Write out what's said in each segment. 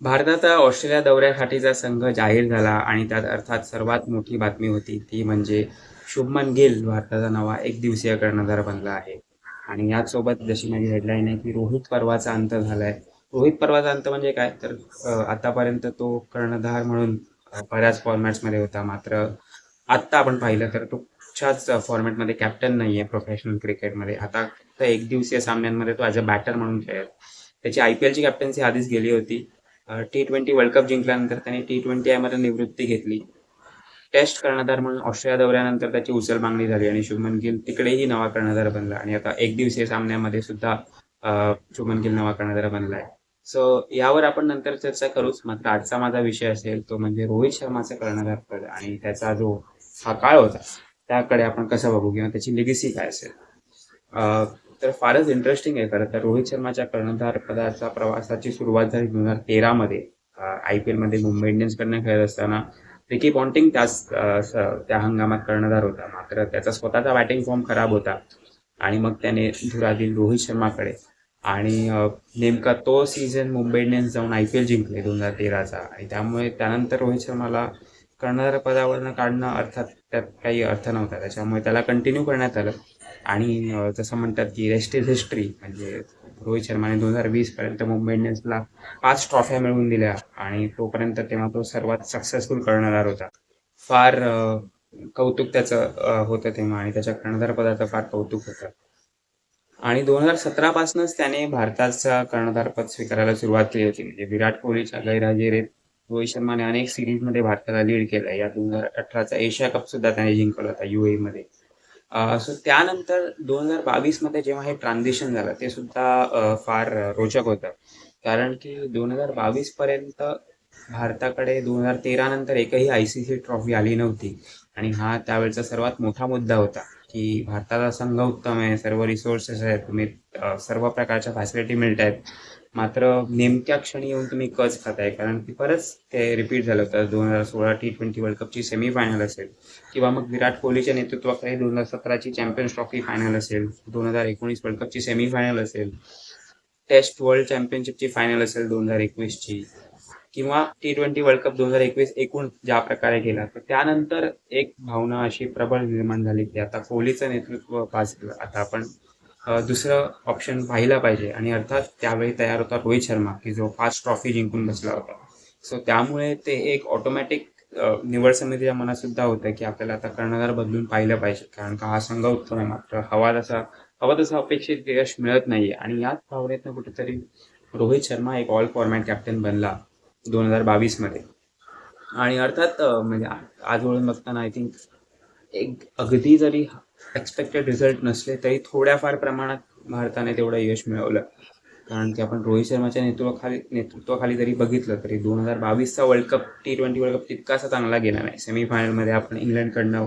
भारतात ऑस्ट्रेलिया दौऱ्यासाठीचा संघ जाहीर झाला आणि त्यात अर्थात सर्वात मोठी बातमी होती ती म्हणजे शुभमन गिल भारताचा नवा एक दिवसीय कर्णधार बनला आहे. आणि याचसोबत जशी माझी हेडलाईन आहे की रोहित पर्वाचा अंत झालाय. रोहित पर्वाचा अंत म्हणजे काय? तर आतापर्यंत तो कर्णधार म्हणून बऱ्याच फॉर्मॅट्समध्ये होता. मात्र आत्ता आपण पाहिलं तर तो कुठच्याच फॉर्मॅटमध्ये कॅप्टन नाही आहे प्रोफेशनल क्रिकेटमध्ये आता तर एक दिवसीय सामन्यांमध्ये तो ॲज अ बॅटर म्हणून खेळत त्याची आय पी एलची कॅप्टन्सी आधीच गेली होती. टी ट्वेंटी वर्ल्ड कप जिंकल्यानंतर त्याने टी ट्वेंटी आयमध्ये निवृत्ती घेतली. टेस्ट कर्णधार म्हणून ऑस्ट्रेलिया दौऱ्यानंतर त्याची उचल मागणी झाली आणि शुभमन गिल तिकडेही नवा कर्णधार बनला. आणि आता एक दिवसीय सामन्यामध्ये सुद्धा शुभमन गिल नवा कर्णधार आहे सो यावर आपण नंतर चर्चा करूच. मात्र आजचा माझा विषय असेल तो म्हणजे रोहित शर्माचा कर्णधार पद आणि त्याचा जो हा काळ होता त्याकडे आपण कसं बघू किंवा त्याची लिगेसी काय असेल. तर फारच इंटरेस्टिंग आहे खरं तर. रोहित शर्माच्या कर्णधार पदाचा प्रवासाची सुरुवात झाली दोन हजार तेरामध्ये आय पी एलमध्ये मुंबई इंडियन्सकडनं खेळत असताना. रिकी पॉन्टिंग त्याच त्या हंगामात कर्णधार होता. मात्र त्याचा स्वतःचा बॅटिंग फॉर्म खराब होता. आणि मग त्याने धुरा दिली रोहित शर्माकडे. आणि नेमका तो सीझन मुंबई इंडियन्स जाऊन आय पी एल जिंकले दोन हजार तेराचा. आणि त्यामुळे त्यानंतर रोहित शर्माला कर्णधार पदावरनं काढणं अर्थात त्यात काही अर्थ नव्हता. त्याच्यामुळे त्याला कंटिन्यू करण्यात आलं. आणि जसं म्हणतात की रेस्ट इज हिस्ट्री म्हणजे रोहित शर्माने दोन हजार वीसपर्यंत मुंबई इंडियन्सला पाच ट्रॉफ्या मिळवून दिल्या आणि तोपर्यंत तेव्हा तो सर्वात सक्सेसफुल कर्णधार होता. फार कौतुक त्याचं होतं तेव्हा आणि त्याच्या कर्णधार पदाचं फार कौतुक होतं. आणि दोन हजार सतरापासूनच त्याने भारताचा कर्णधारपद स्वीकारायला सुरुवात केली होती. म्हणजे विराट कोहलीच्या गैरहजेरीत रोहित शर्माने अनेक सिरीजमध्ये भारताला लीड केलं. या दोन हजार अठराचा एशिया कप सुद्धा त्याने जिंकला होता युए मध्ये. सो त्यानंतर दोन हजार बावीसमध्ये जेव्हा हे ट्रान्झिशन झालं ते सुद्धा फार रोचक होतं. कारण की दोन हजार बावीस पर्यंत भारताकडे दोन हजार तेरा नंतर एकही आय सी सी ट्रॉफी आली नव्हती. आणि हा त्यावेळचा सर्वात मोठा मुद्दा होता की भारताचा संघ उत्तम आहे सर्व रिसोर्सेस आहेत तुम्ही सर्व प्रकारच्या फॅसिलिटी मिळत आहेत मात्र नेमक्या क्षणी येऊन तुम्ही कच खाताय कारण की परत ते रिपीट झालं होतं. दोन हजार सोळा टी ट्वेंटी वर्ल्ड कपची सेमीफायनल असेल किंवा मग विराट कोहलीच्या नेतृत्वाखाली दोन हजार सतराची चॅम्पियन्स ट्रॉफी फायनल असेल दोन हजार एकोणीस वर्ल्ड कपची सेमीफायनल असेल टेस्ट वर्ल्ड चॅम्पियनशिपची फायनल असेल दोन हजार एकवीसची किंवा टी ट्वेंटी वर्ल्ड कप दोन हजार एकवीस एकूण ज्या प्रकारे गेला तर त्यानंतर एक भावना अशी प्रबळ निर्माण झाली की आता कोहलीचं नेतृत्व पास आता आपण दुसरं ऑप्शन पाहिलं पाहिजे. आणि अर्थात त्यावेळी तयार होता रोहित शर्मा की जो पाच ट्रॉफी जिंकून बसला होता. सो त्यामुळे ते एक ऑटोमॅटिक निवड समितीच्या मनात सुद्धा होतं की आपल्याला आता कर्णधार बदलून पाहिलं पाहिजे. कारण का हा संघ उत्तम आहे मात्र हवा तसा हवा तसा अपेक्षित यश मिळत नाहीये. आणि याच भावनेतनं कुठेतरी रोहित शर्मा एक ऑल फॉर्मॅट कॅप्टन बनला दोन हजार बावीसमध्ये. आणि अर्थात म्हणजे आज वळून बघताना आय थिंक एक अगदी जरी एक्सपेक्टेड रिझल्ट नसले तरी थोड्याफार प्रमाणात भारताने तेवढं यश मिळवलं. कारण की आपण रोहित शर्माच्या नेतृत्वाखाली नेतृत्वाखाली जरी बघितलं तरी दोन हजार बावीसचा world cup T twenty world cup तितकासा चांगला गेला नाही. सेमीफायनलमध्ये आपण इंग्लंडकडनं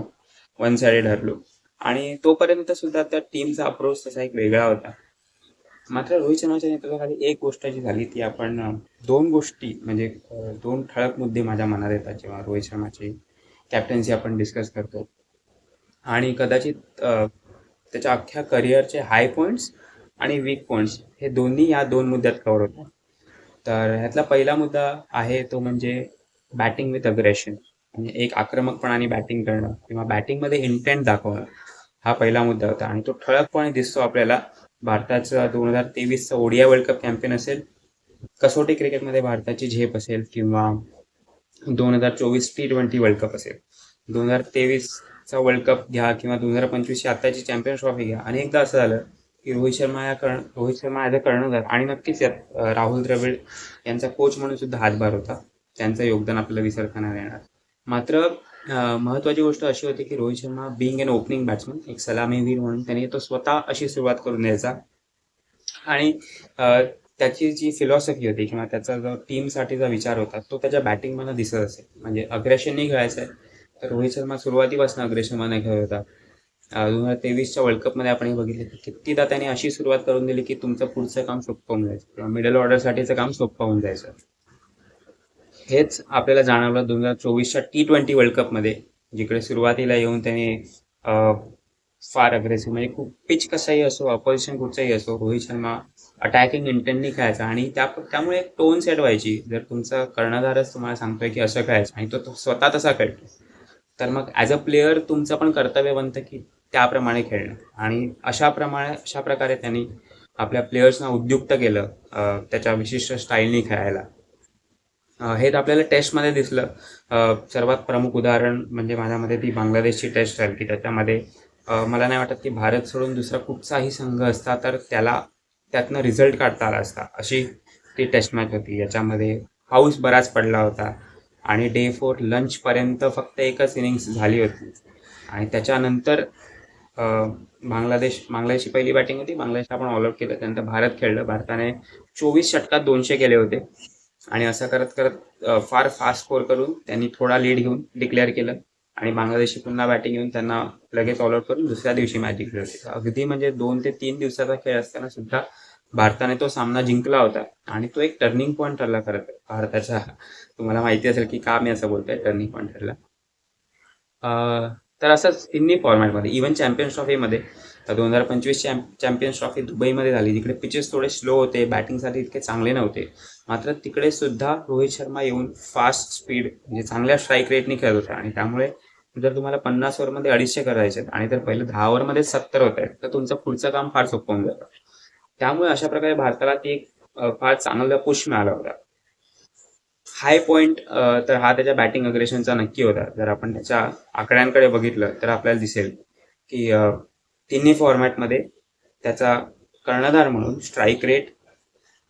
वन साइडेड हरलो. आणि तोपर्यंत सुद्धा त्या टीमचा अप्रोच तसा एक वेगळा होता. मात्र रोहित शर्माच्या नेतृत्वाखाली एक गोष्ट जी झाली ती आपण दोन गोष्टी म्हणजे दोन ठळक मुद्दे माझ्या मनात येतात जेव्हा रोहित शर्माची कॅप्टन्सी आपण डिस्कस करतो. आणि कदाचित त्याच्या अख्ख्या करिअरचे हाय पॉईंट्स आणि वीक पॉईंट्स हे दोन्ही या दोन मुद्द्यात कवर होतात. तर ह्यातला पहिला मुद्दा आहे तो म्हणजे बॅटिंग विथ अग्रेशन म्हणजे एक आक्रमकपणाने बॅटिंग करणं किंवा बॅटिंगमध्ये इंटेंट दाखवणं हा पहिला मुद्दा होता. आणि तो ठळकपणे दिसतो आपल्याला. भारताचं दोन हजार तेवीसचं ओडिया वर्ल्ड कप कॅम्पेन असेल कसोटी क्रिकेटमध्ये भारताची झेप असेल किंवा दोन हजार चोवीस टी ट्वेंटी वर्ल्ड कप असेल. दोन हजार तेवीस चा वर्ल्ड कप घ्या किंवा दोन हजार पंचवीसची आत्ताची चॅम्पियन्स ट्रॉफी घ्या. अनेकदा असं झालं की रोहित शर्मा या कर्ण रोहित शर्मा ॲज अ कर्णधार आणि नक्कीच यात राहुल द्रविड यांचा कोच म्हणून सुद्धा हातभार होता. त्यांचं योगदान आपल्याला विसरता नाही येणार. मात्र महत्त्वाची गोष्ट अशी होती की Rohit Sharma being an opening batsman एक सलामीवीर म्हणून त्याने तो स्वतः अशी सुरुवात करून द्यायचा. आणि त्याची जी फिलॉसॉफी होती किंवा त्याचा जो टीमसाठीचा विचार होता तो त्याच्या बॅटिंगमधनं दिसत असेल म्हणजे अग्रेशनही खेळायचं आहे. तर रोहित शर्मा सुरुवातीपासून अग्रेशमान खेळत होता. दोन हजार तेवीसच्या वर्ल्ड कपमध्ये आपण हे बघितलं की कितीदा त्याने अशी सुरुवात करून दिली की तुमचं पुढचं काम सोपं होऊन जायचं. किंवा मिडल ऑर्डरसाठीचं काम सोपं होऊन जायचं. हेच आपल्याला जाणवलं दोन हजार चोवीसच्या टी ट्वेंटी वर्ल्ड कपमध्ये जिकडे सुरुवातीला येऊन त्याने फार अग्रेसिव्ह म्हणजे खूप पिच कसाही असो अपोजिशन कुठचाही असो रोहित शर्मा अटॅकिंग इंटेंटनी खेळायचा. आणि त्या त्यामुळे एक टोन सेट व्हायची. जर तुमचा कर्णधारच तुम्हाला सांगतोय की असं खेळायचं आणि तो तो स्वतः तसा खेळतो. तर मग ॲज अ प्लेअर तुमचं पण कर्तव्य बनतं की त्याप्रमाणे खेळणं. आणि अशाप्रमाणे अशा प्रकारे त्यांनी आपल्या प्लेयर्सना उद्युक्त केलं त्याच्या विशिष्ट स्टाईलनी खेळायला. हे तर आपल्याला टेस्टमध्ये दिसलं. सर्वात प्रमुख उदाहरण म्हणजे माझ्यामध्ये ती बांगलादेशची टेस्ट राहील की त्याच्यामध्ये मला नाही वाटत की भारत सोडून दुसरा कुठचाही संघ असता तर त्याला त्यातनं रिझल्ट काढता आला असता. अशी ती टेस्ट मॅच होती. याच्यामध्ये पाऊस बराच पडला होता. आणि डे फोर लंचपर्यंत फक्त एकच इनिंग्स झाली होती. आणि त्याच्यानंतर बांगलादेश बांगलादेशची पहिली बॅटिंग होती. बांगलादेशला आपण ऑलआउट केलं. त्यानंतर भारत खेळलं. भारताने चोवीस षटकात दोनशे केले होते. आणि असं करत करत फार फास्ट स्कोर करून त्यांनी थोडा लीड घेऊन डिक्लेअर केलं. आणि बांगलादेशी पुन्हा बॅटिंग घेऊन त्यांना लगेच ऑल आउट करून दुसऱ्या दिवशी मॅच जिंकली होती अगदी म्हणजे दोन ते तीन दिवसाचा खेळ असताना सुद्धा भारताने तो सामना जिंकला होता. आणि तो एक टर्निंग पॉईंट ठरला खरं तर. भारताचा. तुम्हाला माहिती असेल की का मी असं बोलतोय टर्निंग पॉईंट ठरला. तर असंच तिन्ही फॉर्मॅटमध्ये इव्हन चॅम्पियन्स ट्रॉफीमध्ये दोन हजार पंचवीस चॅम्प चॅम्पियन्स ट्रॉफी दुबईमध्ये झाली तिकडे पिचेस थोडे स्लो होते बॅटिंगसाठी इतके चांगले नव्हते. मात्र तिकडे सुद्धा रोहित शर्मा येऊन फास्ट स्पीड म्हणजे चांगल्या स्ट्राईक रेटने खेळत होता. आणि त्यामुळे जर तुम्हाला पन्नास ओव्हरमध्ये अडीचशे करायचे आहेत आणि तर पहिले दहा ओव्हरमध्ये सत्तर होत आहेत तर तुमचं पुढचं काम फार सोपं होऊन जातं. त्यामुळे अशा प्रकारे भारताला ती एक फार चांगला पुश मिळाला होता हाय पॉईंट तर हा त्याच्या बॅटिंग अग्रेशनचा नक्की होता. जर आपण त्याच्या आकड्यांकडे बघितलं तर आपल्याला दिसेल की तिन्ही फॉर्मॅटमध्ये त्याचा कर्णधार म्हणून स्ट्राईक रेट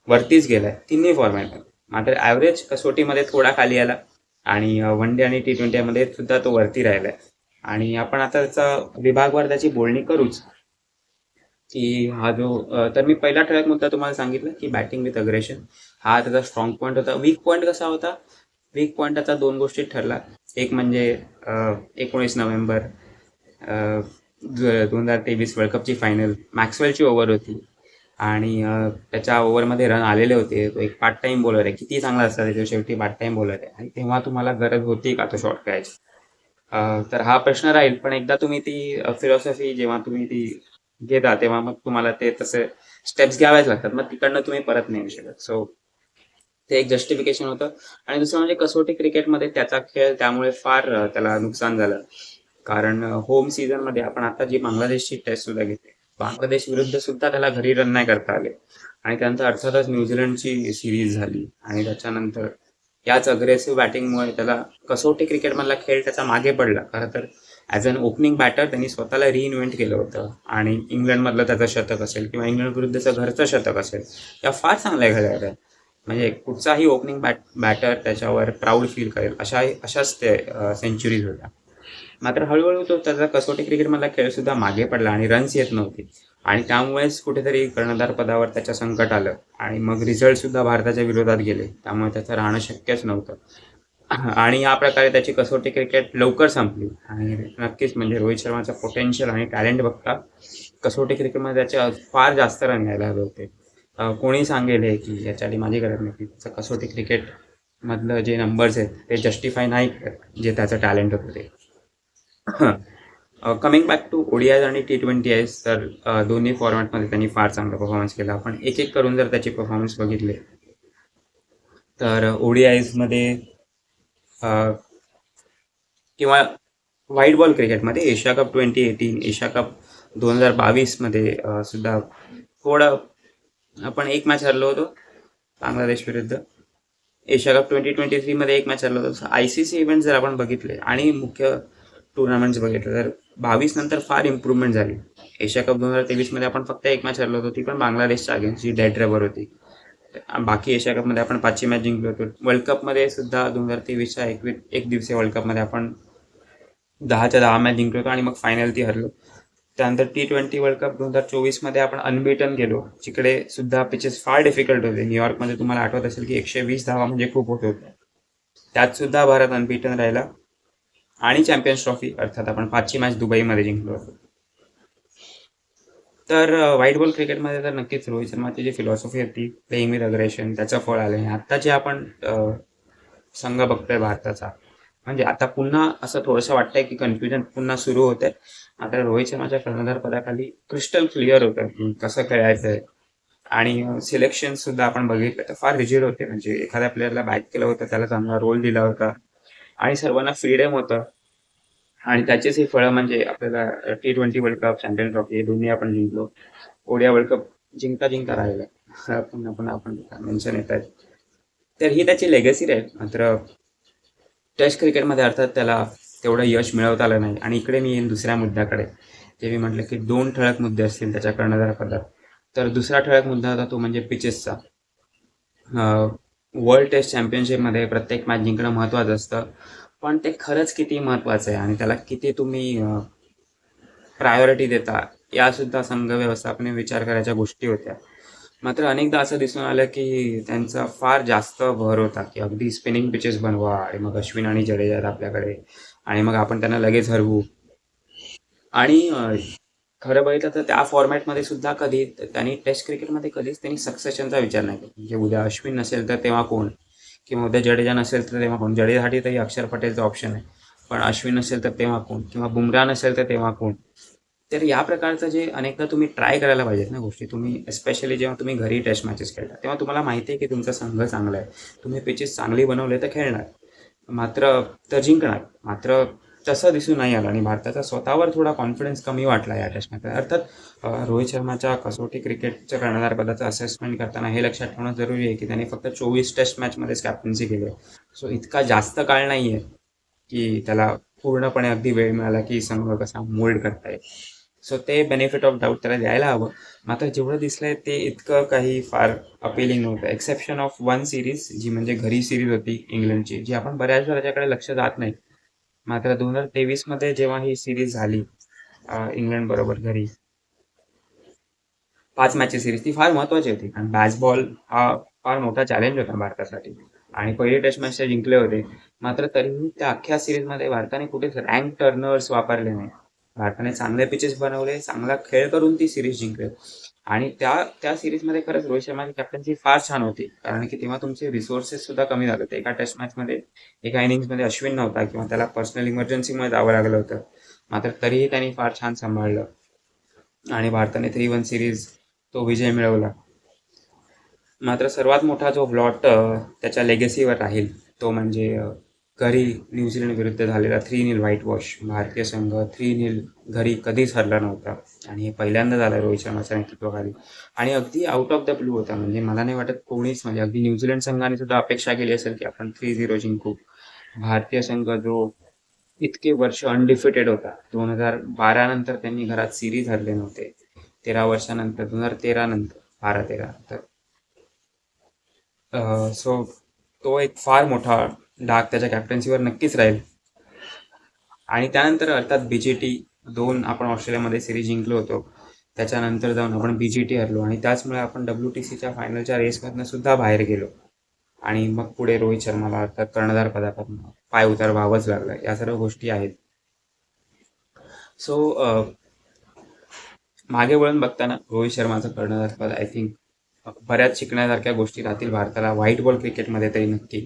वरतीच गेलाय. तिन्ही फॉर्मॅटमध्ये मात्र ॲव्हरेज कसोटीमध्ये थोडा खाली आला आणि वन डे आणि टी ट्वेंटीमध्ये सुद्धा तो वरती राहिलाय. आणि आपण आता त्याचा विभागवर त्याची बोलणी करूच. की हा जो तर मी पहिला ठळक मुद्दा तुम्हाला सांगितलं की बॅटिंग विथ अग्रेशन हा त्याचा स्ट्रॉंग पॉईंट होता. वीक पॉईंट कसा होता? वीक पॉईंट त्याचा दोन गोष्टीत ठरला. एक म्हणजे एकोणीस नोव्हेंबर दोन हजार तेवीस वर्ल्ड कपची फायनल मॅक्सवेलची ओव्हर होती. आणि त्याच्या ओव्हरमध्ये रन आलेले होते. तो एक पार्ट टाइम बॉलर आहे. किती चांगला असतात त्याच्या शेवटी पार्ट टाईम बॉलर आहे. आणि तेव्हा तुम्हाला गरज होती का तो शॉर्ट खेळायची? तर हा प्रश्न राहील. पण एकदा तुम्ही ती फिलॉसॉफी जेव्हा तुम्ही ती घेता तेव्हा मग तुम्हाला ते तसे स्टेप्स घ्यावेच लागतात. मग तिकडनं तुम्ही परत नाही येऊ शकत. सो ते एक जस्टिफिकेशन होतं. आणि दुसरं म्हणजे कसोटी क्रिकेटमध्ये त्याचा खेळ त्यामुळे फार त्याला नुकसान झालं. कारण होम सीझनमध्ये आपण आता जी बांगलादेशची टेस्ट सुद्धा घेते बांगलादेश विरुद्ध सुद्धा त्याला घरी रन नाही करता आले. आणि त्यानंतर अर्थातच न्यूझीलंडची सिरीज झाली. आणि त्याच्यानंतर याच अग्रेसिव्ह बॅटिंगमुळे त्याला कसोटी क्रिकेटमधला खेळ त्याचा मागे पडला. खरं तर ॲज अन ओपनिंग बॅटर त्यांनी स्वतःला रिइन्व्हेंट केलं होतं. आणि इंग्लंडमधलं त्याचं शतक असेल किंवा इंग्लंड विरुद्धचं घरचं शतक असेल या फार चांगल्या खेळल्या म्हणजे कुठचाही ओपनिंग बॅट बॅटर त्याच्यावर प्राऊड फील करेल अशा अशाच ते सेंचुरीज होत्या. मात्र हळूहळू तो त्याचा कसोटी क्रिकेटमधला खेळ सुद्धा मागे पडला आणि रन्स येत नव्हते. आणि त्यामुळेच कुठेतरी कर्णधार पदावर त्याच्या संकट आलं. आणि मग रिझल्टसुद्धा भारताच्या विरोधात गेले. त्यामुळे त्याचं राहणं शक्यच नव्हतं. आणि या प्रकारे त्याची कसोटी क्रिकेट लवकर संपली. आणि नक्कीच म्हणजे रोहित शर्माचं पोटेन्शियल आणि टॅलेंट बघता कसोटी क्रिकेटमध्ये त्याचे फार जास्त रन घ्यायला हवे होते. कोणी सांगेल हे की याच्या माझी गरज नाही की त्याचं कसोटी क्रिकेटमधलं जे नंबर्स आहेत ते जस्टिफाय नाही करत जे त्याचं टॅलेंट होतं ते. कमिंग बॅक टू ओडिआयज आणि टी ट्वेंटी आयज तर दोन्ही फॉर्मॅटमध्ये त्यांनी फार चांगला परफॉर्मन्स केला. आपण एक एक करून जर त्याची परफॉर्मन्स बघितले तर ओडिआयजमध्ये किंवा व्हाईट बॉल क्रिकेटमध्ये Asia cup twenty eighteen Asia cup दोन हजार बावीसमध्ये सुद्धा थोडं आपण एक मॅच हरलो होतो बांगलादेश विरुद्ध. एशिया कप ट्वेंटी ट्वेंटी थ्रीमध्ये एक मॅच हरलो होतो. आय सी सी इव्हेंट जर आपण बघितले आणि मुख्य टुर्नामेंट्स बघितलं तर बावीस नंतर फार इम्प्रूव्हमेंट झाली. एशिया कप दोन हजार तेवीसमध्ये आपण फक्त एक मॅच हरलो होतो ती पण बांगलादेशच्या अगेन्स्ट जी डेड रबर होती. बाकी एशिया कपमध्ये आपण पाचशे मॅच जिंकलो होतो. वर्ल्ड कपमध्ये सुद्धा दोन हजार तेवीसच्या एकवीस एक दिवसीय वर्ल्ड कपमध्ये आपण दहाच्या दहा मॅच जिंकलो होतो आणि मग फायनल ती हरलो. त्यानंतर टी ट्वेंटी वर्ल्ड कप दोन हजार चोवीसमध्ये आपण अनबिटन गेलो जिकडे सुद्धा पिचेस फार डिफिकल्ट होते. न्यूयॉर्कमध्ये तुम्हाला आठवत असेल की एकशे वीस धावा म्हणजे खूप होत होते. त्यात सुद्धा भारत अनबिटन राहिला. आणि चॅम्पियन्स ट्रॉफी अर्थात आपण पाचशे मॅच दुबईमध्ये जिंकलो होतो. तर व्हाईट बॉल क्रिकेटमध्ये तर नक्कीच रोहित शर्माची जी फिलॉसॉफी होती प्लेईंग विथ अग्रेशन त्याचं फळ आलं. आहे आत्ता जे आपण संघ बघतोय भारताचा म्हणजे आता पुन्हा असं थोडंसं वाटतंय की कन्फ्युजन पुन्हा सुरू होतंय. आता रोहित शर्माच्या कर्णधार पदाखाली क्रिस्टल क्लिअर होतं की कसं खेळायचंय. आणि सिलेक्शन सुद्धा आपण बघितलं तर फार रिजिड होते. म्हणजे एखाद्या प्लेअरला बॅक केलं होतं त्याला चांगला रोल दिला होता. आणि सर्वांना फ्रीडम होतं. आणि त्याचेच हे फळं म्हणजे आपल्याला T twenty world cup champion trophy हे दोन्ही आपण जिंकलो. ओडिया वर्ल्ड कप जिंकता जिंकता राहिलं. आपण आपण आपण मेन्शन येत आहेत. तर ही त्याची लेगसी राहील. मात्र टेस्ट क्रिकेटमध्ये अर्थात त्याला तेवढं यश मिळवता आलं नाही. आणि इकडे मी येईन दुसऱ्या मुद्द्याकडे. जे मी म्हटलं की दोन ठळक मुद्दे असतील त्याच्या कर्णधार पदात तर दुसरा ठळक मुद्दा होता तो म्हणजे पिचेसचा वर्ल्ड टेस्ट चॅम्पियनशिपमध्ये प्रत्येक मॅच जिंकणं महत्त्वाचं असतं. पण ते खरंच किती महत्त्वाचं आहे आणि त्याला किती तुम्ही प्रायोरिटी देता यासुद्धा संघ व्यवस्थापने विचार करायच्या गोष्टी होत्या. मात्र अनेकदा असं दिसून आलं की त्यांचा फार जास्त भर होता की अगदी स्पिनिंग पिचेस बनवा आणि मग अश्विन आणि जडेजा आहेत आपल्याकडे आणि मग आपण त्यांना लगेच हरवू. आणि खरं बघितलं तर त्या फॉर्मॅटमध्ये सुद्धा कधी त्यांनी टेस्ट क्रिकेटमध्ये कधीच त्यांनी सक्सेशनचा विचार नाही केला. म्हणजे उद्या अश्विन नसेल तर तेव्हा कोण? किंवा उद्या जडेजा नसेल तर तेव्हा कोण? जडेजासाठी तरी अक्षर पटेलचा ऑप्शन आहे. पण अश्विन नसेल तर तेव्हा कोण? किंवा बुमरा नसेल तर तेव्हा कोण? तर या प्रकारचं जे अनेकदा तुम्ही ट्राय करायला पाहिजेत ना गोष्टी. तुम्ही एस्पेशली जेव्हा तुम्ही घरी टेस्ट मॅचेस खेळता तेव्हा तुम्हाला माहिती आहे की तुमचा संघ चांगला आहे. तुम्ही पिचेस चांगली बनवले तर खेळणार. मात्र तर जिंकणार. मात्र तसं दिसून नाही आलं आणि भारताचा स्वतःवर थोडा कॉन्फिडन्स कमी वाटला या टेस्टमध्ये अर्थात रोहित शर्माच्या कसोटी क्रिकेटच्या कर्णधार पदाचं असेसमेंट करताना हे लक्षात ठेवणं जरुरी आहे की त्याने फक्त चोवीस टेस्ट मॅचमध्येच कॅप्टन्सी केली आहे. सो इतका जास्त काळ नाही आहे की त्याला पूर्णपणे अगदी वेळ मिळाला की संघ कसा मोल्ड करता येईल. सो ते बेनिफिट ऑफ डाऊट त्याला द्यायला हवं. मात्र जेवढं दिसलंय ते इतकं काही फार अपिलिंग नव्हतं. एक्सेप्शन ऑफ वन सिरीज जी म्हणजे घरी सिरीज होती इंग्लंडची जी आपण बऱ्याचदा त्याच्याकडे लक्ष जात नाही. मात्र दोन हजार तेवीसमध्ये जेव्हा ही सिरीज झाली इंग्लंड बरोबर घरी. पाच मॅचची सिरीज ती फार महत्वाची होती. कारण बॅसबॉल हा फार मोठा चॅलेंज होता भारतासाठी. आणि पहिली टेस्ट मॅच ते जिंकले होते. मात्र तरीही त्या अख्ख्या सिरीजमध्ये भारताने कुठेच रँक टर्नर्स वापरले नाही. भारताने चांगले पिचेस बनवले चांगला खेळ करून ती सिरीज जिंकले. आणि त्या त्या सिरीजमध्ये खरंच रोहित शर्माची कॅप्टन्सी फार छान होती. कारण की तेव्हा तुमचे रिसोर्सेस सुद्धा कमी झाले होते. एका टेस्ट मॅचमध्ये एका इनिंग्समध्ये अश्विन नव्हता किंवा त्याला पर्सनल इमर्जन्सीमुळे जावं लागलं होतं. मात्र तरीही त्यांनी फार छान सांभाळलं. आणि भारताने थ्री वन सिरीज तो विजय मिळवला. मात्र सर्वात मोठा जो ब्लॉट त्याच्या लेगसीवर राहील तो म्हणजे घरी न्यूझीलंड विरुद्ध झालेला थ्री नील व्हाईट वॉश भारतीय संघ थ्री नील घरी कधीच हरला नव्हता. आणि हे पहिल्यांदा झालं रोहित शर्माच्या नेतृत्वाखाली. आणि अगदी आउट ऑफ द ब्लू होता. म्हणजे मला नाही वाटत कोणीच म्हणजे अगदी न्यूझीलंड संघाने सुद्धा अपेक्षा केली असेल की आपण थ्री झिरो जिंकू. भारतीय संघ जो इतके वर्ष अनडिफिटेड होता. दोन हजार बारा नंतर त्यांनी घरात सिरीज हरले नव्हते. तेरा वर्षानंतर दोन हजार तेरा नंतर बारा तेरा तर सो तो एक फार मोठा डाग त्याच्या कॅप्टन्सीवर नक्कीच राहील. आणि त्यानंतर अर्थात बी जे टी दोन आपण ऑस्ट्रेलियामध्ये सिरीज जिंकलो होतो. त्याच्यानंतर जाऊन आपण बी जी टी हरलो आणि त्याचमुळे आपण डब्ल्यू टी सीच्या फायनलच्या रेसमधनं सुद्धा बाहेर गेलो. आणि मग पुढे रोहित शर्माला अर्थात कर्णधार पदापासून पाय उतार व्हावंच लागलं. या सर्व गोष्टी आहेत. सो मागे वळून बघताना रोहित शर्माचं कर्णधार पद आय थिंक बऱ्याच शिकण्यासारख्या गोष्टी राहतील भारताला. व्हाईट बॉल क्रिकेटमध्ये तरी नक्की.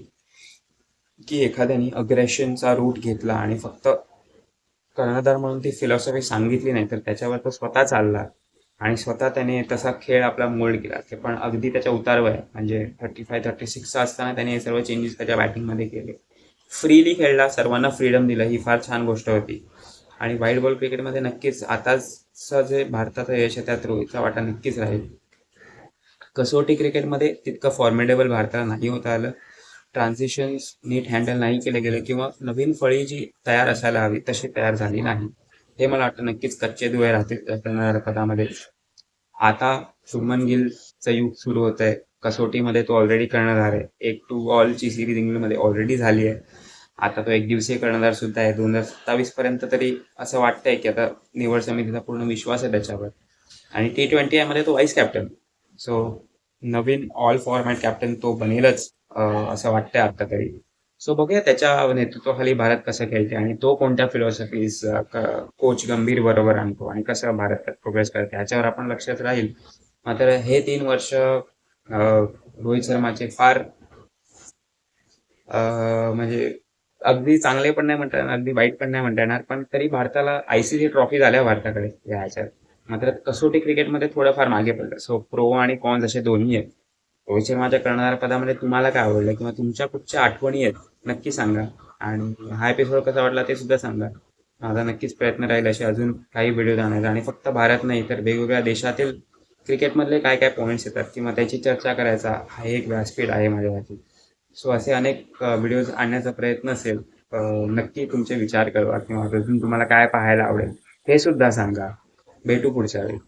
की एखाद्याने अग्रेशनचा रूट घेतला आणि फक्त कर्णधार म्हणून ती फिलॉसॉफी सांगितली नाही तर त्याच्यावर तो स्वतः चालला आणि स्वतः त्याने तसा खेळ आपला मोल्ड केला. ते पण अगदी त्याच्या उतारवय म्हणजे थर्टी फाय थर्टी सिक्सचा असताना त्याने हे सर्व चेंजेस त्याच्या बॅटिंगमध्ये केले. फ्रीली खेळला सर्वांना फ्रीडम दिलं. ही फार छान गोष्ट होती. आणि व्हाईट बॉल क्रिकेटमध्ये नक्कीच आताचं जे भारताचं यश आहे त्यात रोहितचा वाटा नक्कीच राहील. कसोटी क्रिकेटमध्ये तितकं फॉर्मेडेबल भारताला नाही होता आलं. ट्रान्झिशन्स नीट हँडल नाही केले गेले किंवा नवीन फळी जी तयार असायला हवी तशी तयार झाली नाही. हे मला वाटतं नक्कीच कच्चे दुवे राहतील पदामध्ये. आता शुभमन गिलचं युग सुरू होत आहे कसोटीमध्ये तो ऑलरेडी कर्णधार आहे. एक टू ऑलची सिरीज इंग्लंडमध्ये ऑलरेडी झाली आहे. आता तो एक दिवसीय कर्णधार सुद्धा आहे. दोन हजार सत्तावीस पर्यंत तरी असं वाटतंय की आता निवड समितीचा पूर्ण विश्वास आहे त्याच्यावर. आणि टी ट्वेंटी मध्ये तो वाईस कॅप्टन सो नवीन ऑल फॉर्मॅट कॅप्टन तो बनेलच. असं वाटतंय आता तरी. सो बघूया त्याच्या नेतृत्वाखाली भारत कसं खेळते आणि तो कोणत्या फिलॉसॉफीज कोच गंभीर बरोबर आणतो आणि कसं भारत प्रोग्रेस करते ह्याच्यावर आपण लक्षात राहील. मात्र हे तीन वर्ष रोहित शर्माचे फार म्हणजे अगदी चांगले पण नाही म्हणता येणार अगदी वाईट पण नाही म्हणता येणार पण तरी भारताला आयसीसी ट्रॉफी झाल्या भारताकडे या ह्याच्यात मात्र कसोटी क्रिकेटमध्ये थोडंफार मागे पडलं. सो प्रो आणि कॉन्स असे दोन्ही आहेत. भविष्य माझ्या करणाऱ्या पदामध्ये तुम्हाला काय आवडलं किंवा तुमच्या कुठच्या आठवणी आहेत? नक्की सांगा. आणि हा एपिसोड कसा वाटला ते सुद्धा सांगा. माझा नक्कीच प्रयत्न राहील असे अजून काही व्हिडिओ जाण्याचा. आणि फक्त भारत नाही तर वेगवेगळ्या देशातील क्रिकेटमधले काय काय पॉईंट्स येतात किंवा त्याची चर्चा करायचा हा एक व्यासपीठ आहे माझ्यासाठी. सो असे अनेक व्हिडिओज आणण्याचा प्रयत्न असेल नक्की तुमचे विचार करवा किंवा अजून तुम्हाला काय पाहायला आवडेल हे सुद्धा सांगा. भेटू पुढच्या वेळी.